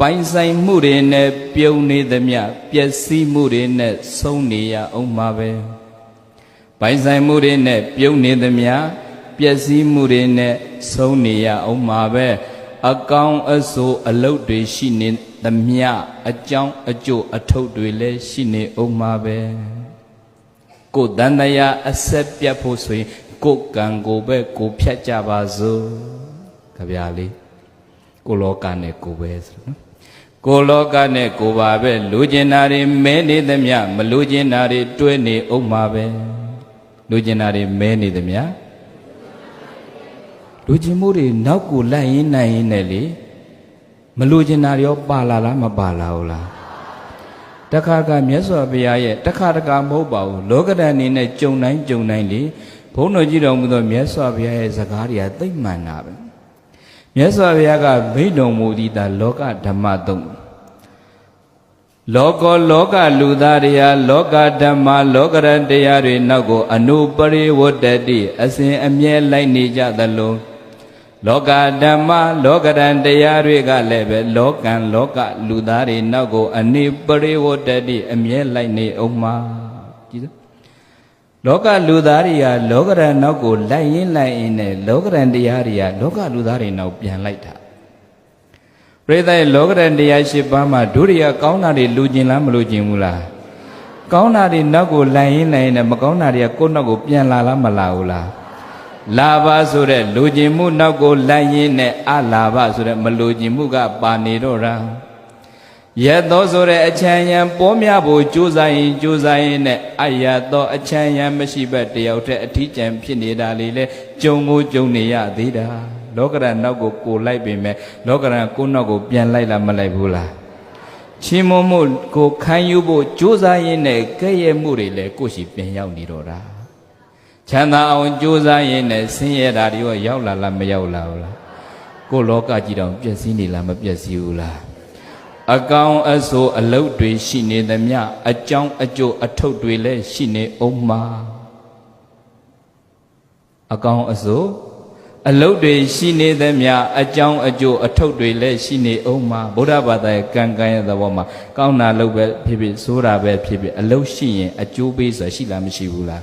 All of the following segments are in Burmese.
ပိုင်ဆိုင်မှုတွေနဲ့ပြုံနေသမျှပျက်စီးမှုတွေနဲ့ဆုံးနေရအောင်မှာပဲပိုင်ဆိုင်မှုတွေနဲ့ပြုံနေသမျှပျက်စီးမှုတွေနဲ့ဆုံးနေရအောင်မှာပဲအကောင်အဆိုးအလုတ်တွေရှိနေသမျှအကြောင်းအကျိုးအထုပ်တွေလည်းရှိနေအောင်မှာပဲကိုယ်တန်တရားအဆက်ပြတ်ဖို့ဆိုရင်ကိုယ်ကံကိုပဲကိုယ်ဖြတ်ကြပါစို့ကြဗျာလေးကိုလောကနဲ့ကိုပဲဆိုတော့နော် ကိုလောကနဲ့ကိုပါပဲလူကျင်တာတွေမဲနေသမျှမလူကျင်တာတွေတွဲနေအောင်မှာပဲလူကျင်တာတွေမဲနေသမျှလူကျင်မှုတွေနောက်ကိုလိုက်ရင်းနိုင်ရင်းနဲ့လေမလူကျင်တာတွေရောပါလာလားမပါလာဘူးလားတခါကမြတ်စွာဘုရားရဲ့တခါတခါမဟုတ်ပါဘူးလောကဓာတ်အနေနဲ့ကြုံတိုင်းကြုံတိုင်းလေဘုန်းတော်ကြည့်တော်မူသောမြတ်စွာဘုရားရဲ့စကားတွေကသိမ့်မှန်တာပဲ မြတ်စွာဘုရားကမိန့်တော်မူသည့်သာလောကဓမ္မသုံးလောကလောကလူသားတွေဟာလောကဓမ္မလောကရန်တရားတွေနောက်ကိုအနုပရိဝတ္တတိအစဉ်အမြဲလိုက်နေကြသလိုလောကဓမ္မလောကရန်တရားတွေကလည်းပဲလောကံလောကလူသားတွေနောက်ကိုအနိပရိဝတ္တတိအမြဲလိုက်နေအောင်မှာကြည့်စမ်း လောကလူသားတွေကလောကရန်နောက်ကိုလိုက်ရင်းလိုက်ရင်းနဲ့လောကရန်တရားတွေကလောကလူသားတွေနောက်ပြန်လိုက်တာပရိသတ်ရဲ့လောကရန်တရား၈ပါးမှာဒုရိယကောင်းတာတွေလူကျင်လားမလူကျင်ဘူးလားကောင်းတာတွေနောက်ကိုလိုက်ရင်းလိုက်ရင်းနဲ့မကောင်းတာတွေကကိုယ့်နောက်ကိုပြန်လာလားမလာဘူးလားလာဘဆိုတဲ့လူကျင်မှုနောက်ကိုလိုက်ရင်းနဲ့အလာဘဆိုတဲ့မလူကျင်မှုကပါနေတော့တာ ယက်သောဆိုတဲ့အချမ်းယံပေါ်များဖို့ကြိုးစားရင်ကြိုးစားရင်နဲ့အယတ်သောအချမ်းယံမရှိဘဲတယောက်တည်းအထီးကျန်ဖြစ်နေတာလေးလဲကြုံကိုကြုံနေရသေးတာလောကရန်နောက်ကိုကိုလိုက်ပေမဲ့လောကရန်ကိုနောက်ကိုပြန်လိုက်လားမလိုက်ဘူးလားချင်းမမှုကိုခံယူဖို့ကြိုးစားရင်နဲ့ကဲ့ရဲ့မှုတွေလဲကိုယ့်ရှိပြန်ရောက်နေတော့တာချမ်းသာအောင်ကြိုးစားရင်နဲ့ဆင်းရဲတာတွေရောရောက်လာလားမရောက်လာဘူးလားကိုယ့်လောကကြီးတောင်ပျက်စီးနေလားမပျက်စီးဘူးလား အကောင်အဆိုးအလုတ်တွေရှိနေသမျှအကြောင်းအကျိုးအထုပ်တွေလည်းရှိနေအောင်မှာအကောင်အဆိုးအလုတ်တွေရှိနေသမျှအကြောင်းအကျိုးအထုပ်တွေလည်းရှိနေအောင်မှာဗုဒ္ဓဘာသာရဲ့ကံကံရဲ့သဘောမှာကောင်းတာလုပ်ပဲဖြစ်ဖြစ်ဆိုးတာပဲဖြစ်ဖြစ်အလုတ်ရှိရင်အကျိုးပေးဆိုတာရှိလားမရှိဘူးလား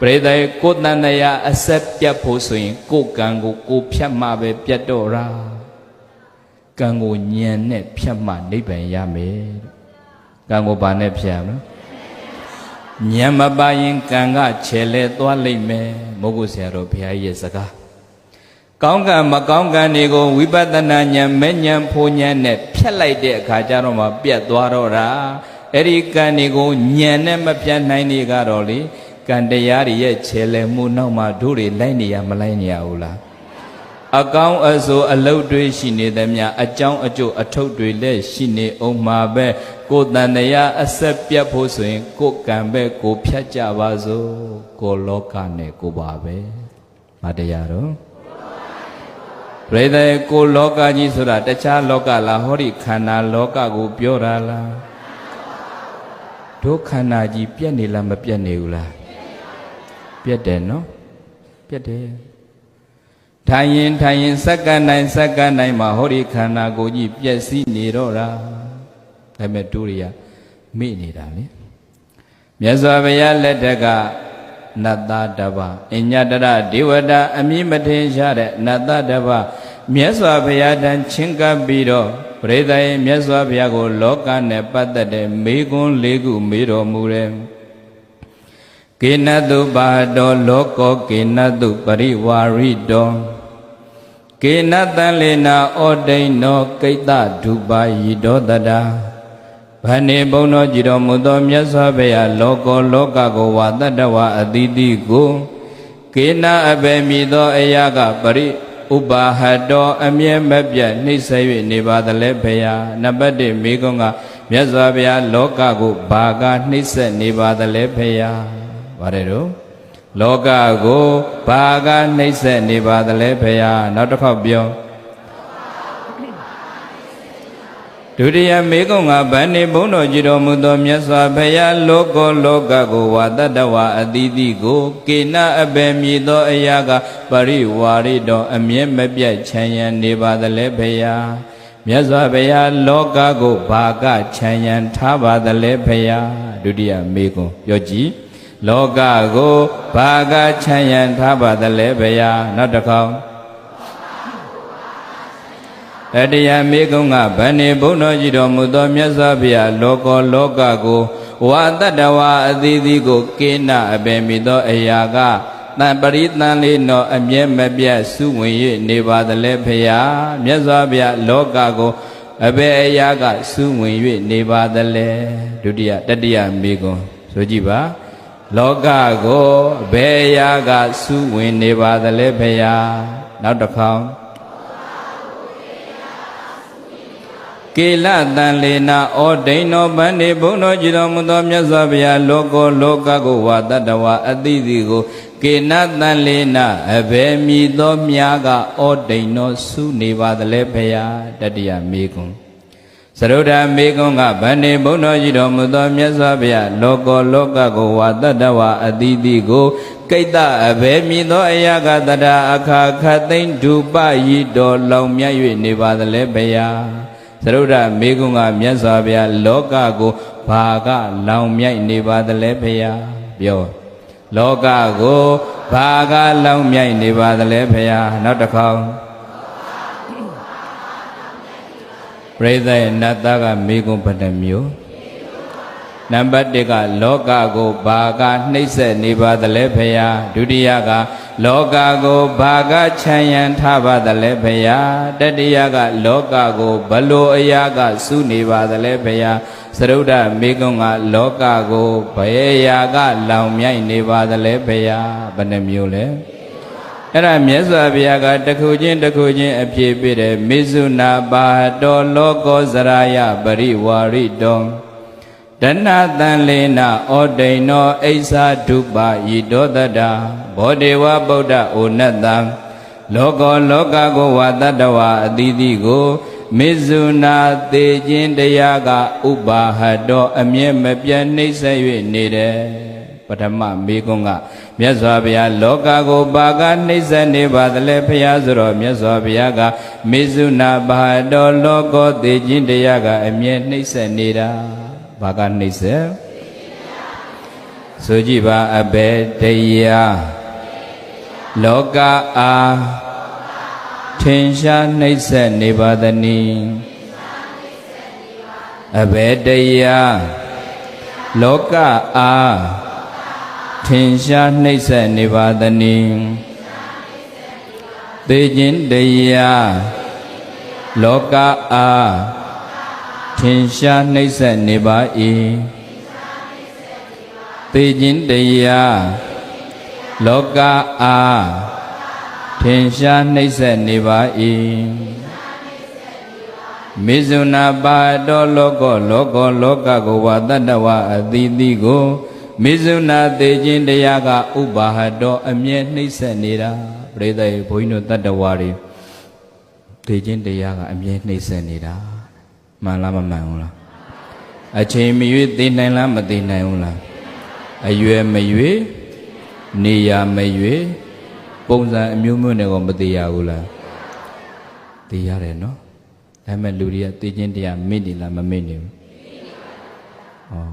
ပရိသတ်ရဲ့ကိုယ်တန်တရားအဆက်ပြတ်ဖို့ဆိုရင်ကိုယ်ကံကိုကိုယ်ဖြတ်မှပဲပြတ်တော့တာ ကံကိုညံနဲ့ဖြတ်မှနိဗ္ဗာန်ရမယ်တဲ့ကံကိုဘာနဲ့ဖြတ်မလဲညံမပါရင်ကံကခြေလဲသွားလိမ့်မယ်မဟုတ်ဘူးဆရာတော်ဘုရားကြီးရဲ့စကားကောင်းကံမကောင်းကံတွေကိုဝိပဿနာဉာဏ်မဲ့ဉာဏ်ဖို့ဉာဏ်နဲ့ဖြတ်လိုက်တဲ့အခါကျတော့မှပြတ်သွားတော့တာအဲ့ဒီကံတွေကိုဉာဏ်နဲ့မပြတ်နိုင်နေကတော့လေကံတရားတွေရဲ့ခြေလဲမှုနောက်မှတို့တွေလိုက်နေရမလိုက်နေရဘူးလား အကောင်းအဆိုးအလုတ်တွေရှိနေသမျှအကြောင်းအကျိုးအထုပ်တွေလည်းရှိနေအောင်မှာပဲကိုယ်တန်တရားအဆက်ပြတ်ဖို့ဆိုရင် ကိုယ်ကံပဲကိုယ်ဖြတ်ကြပါစို့ကိုယ်လောကနဲ့ကိုယ်ပါပဲမတရားတော့ပြိတဲ့ကိုယ်လောကကြီးဆိုတာတခြားလောကလားဟောဒီခန္ဓာလောကကိုပြောတာလားဒုခန္ဓာကြီးပြက်နေလားမပြက်နေဘူးလားပြက်တယ်နော်ပြက်တယ် ထိုင်ရင်ထိုင်ရင်စက္ကန့်တိုင်းစက္ကန့်တိုင်းမှာဟောဒီခန္ဓာကိုယ်ကြီးပျက်စီးနေတော့တာဒါပေမဲ့တို့တွေကမေ့နေတာလေမြတ်စွာဘုရားလက်ထက်ကနတ်သားတစ်ပါးအညတရဒေဝတာအမိမထင်ရှားတဲ့နတ်သားတစ်ပါးမြတ်စွာဘုရားတန်ချင်းကပ်ပြီးတော့ပရိသတ်ရဲ့မြတ်စွာဘုရားကို လောကနဲ့ပတ်သက်တဲ့မေကွန်းလေးခုမေးတော်မူတယ်ကေနတုပါတောလောကောကေနတုပရိဝါရိတော ကေနတံလေနာဩဒိန်နောကိတ္တဒုပါယိတောတတာဗန္နေဘုံတော်ကြည်တော်မူသောမြတ်စွာဘုရားလောကောလောကကိုဝါတတ္တဝအတိတိကိုကေနအဘေမိသောအရာကပရိဥပါဟတောအမြဲမပြတ်နှိမ့်ဆက်၍နေပါသလဲဘုရားနံပါတ်1မိကုံးကမြတ်စွာဘုရားလောကကိုဘာကနှိမ့်ဆက်နေပါသလဲဘုရားပါတယ်တော့ လောကကိုဘာကနှိမ့်ဆက်နေပါသလဲဘုရားနောက်တစ်ခေါက်ပြောဒုတိယမေကုံကဗန္နေဘုန်းတော်ကြည်တော်မူသောမြတ်စွာဘုရားလောကောလောကကိုဝါတတ္တဝအတိတိကိုကေနအပေမြည်သောအရာကပရိဝါရိတော်အမြဲမပြတ်ချမ်းရန်နေပါသလဲဘုရားမြတ်စွာဘုရားလောကကိုဘာကခြံရန်ထားပါသလဲဖရာဒုတိယမေကွန်းပြောကြည့် လောကကိုဘာကခြံရန်ထားပါသလဲဖရာနောက်တစ်ခေါက်တတိယမေကုံကဗန္နေဘုန်းတော်ကြီးတော်မူသောမြတ်စွာဘုရားလောကောလောကကိုဝါတတ္တဝါအသီးသီးကိုကိနအပေမိသောအရာကတန်ပရိသန်လေးတော်အမျက်မပြတ်စုဝင်၍နေပါသလဲဖရာမြတ်စွာဘုရားလောကကိုအဘေအရာကစုဝင်၍နေပါသလဲဒုတိယတတိယမေကုံဆိုကြည့်ပါ လောကကိုအဘေအရာကစုဝင်နေပါသလဲဖရာနောက်တစ်ခေါက်ကေလတန်လေနာဩဒိန်နောဗန္ဒီဘုန်းတော်ကြည်တော်မူသောမြတ်စွာဘုရားလောကောလောကကိုဝါတတ္တဝါအတိတိကိုကေနတန်လေနာအဘယ်မည်သောမြားကဩဒိန်နောစုနေပါသလဲဖရာတတိယမေကွန်း သရုဒ္ဓမေကွန်းကဗန္ဒီဘုန်းတော်ကြည်တော်မူသောမြတ်စွာဘုရားလောကောလောကကိုဝါတတ္တဝါအတိတိကိုကိတ္တအဘယ်မည်သောအရာကတရာအခါခတ်သိမ့်ဒုပယီတော်လောင်မြတ်၍နေပါသလဲဖရာသရုဒ္ဓမေကွန်းကမြတ်စွာဘုရားလောကကိုဘာကလောင်မြိုက်နေပါသလဲဖရာပြောလောကကိုဘာကလောင်မြိုက်နေပါသလဲဖရာနောက်တစ်ခေါက် ပရိသတ်ရဲ့နတ်သားကမေကွန်းဗတ္တမျိုးနံပါတ်1ကလောကကိုဘာကနှိမ့်ဆက်နေပါသလဲဖရာဒုတိယကလောကကိုဘာကခြံရန်ထားပါသလဲဖရာတတိယကလောကကိုဘလို့အရာကစုနေပါသလဲဖရာသရုဒ္ဓမေကွန်းကလောကကိုဘယ်ရာကလောင်မြိုက်နေပါသလဲဖရာဘယ်နှမျိုးလဲ အဲ့ဒါမြတ်စွာဘုရားကတခုချင်းတခုချင်းအပြည့်ပြည့်တယ်မေဇုနာပါတော်လောကောဇရာယပရိဝါရိတောဒဏတန်လေနာဩဒိန်နောအိဆာဒုပါဤတောတတဘောဒေဝဗုဒ္ဓဩနတံလောကောလောကကိုဝါတတဝါအတိတိကိုမေဇုနာသေခြင်းတရားကဥပါဟတောအမြဲမပြတ်နှိမ့်ဆက်၍နေတယ်ပထမမေကွန်းက မြတ်စွာဘုရားလောကကိုပါကနှိမ့်ဆက်နေပါသလဲဖရာဆိုတော့မြတ်စွာဘုရားကမေဇုနာဘာတောလောကောသေခြင်းတရားကအမြဲနှိမ့်ဆက်နေတာဘာကနှိမ့်ဆက်ဆိုကြည့်ပါအဘေတရားလောကအားထင်ရှားနှိမ့်ဆက်နေပါသနည်းအဘေတရားလောကအား ထင်ရှားနှိမ့်ဆက်နေပါသနည်းသေခြင်းတရားလောကအားထင်ရှားနှိမ့်ဆက်နေပါ၏သေခြင်းတရားလောကအားထင်ရှားနှိမ့်ဆက်နေပါ၏မေဇုနာပါတော်လောကောလောကောလောကကိုဝါတတ္တဝအသီးသီးကို မေဇုနာသေခြင်းတရားကဥပါဟတောအမြဲနှိမ့်ဆက်နေတာပရိသတ်ဘုန်းကြီးတို့တတ္တဝါတွေသေခြင်းတရားကအမြဲနှိမ့်ဆက်နေတာမှန်လားမမှန်ဘူးလားအချိန်မရွေးသိနိုင်လားမသိနိုင်ဘူးလားအရွယ်မရွေးနေရာမရွေးပုံစံအမျိုးမျိုးနဲ့ကောမသိရဘူးလားသိရတယ်နော်ဒါပေမဲ့လူတွေကသိချင်းတရားမေ့နေလားမမေ့နေဘူးဩ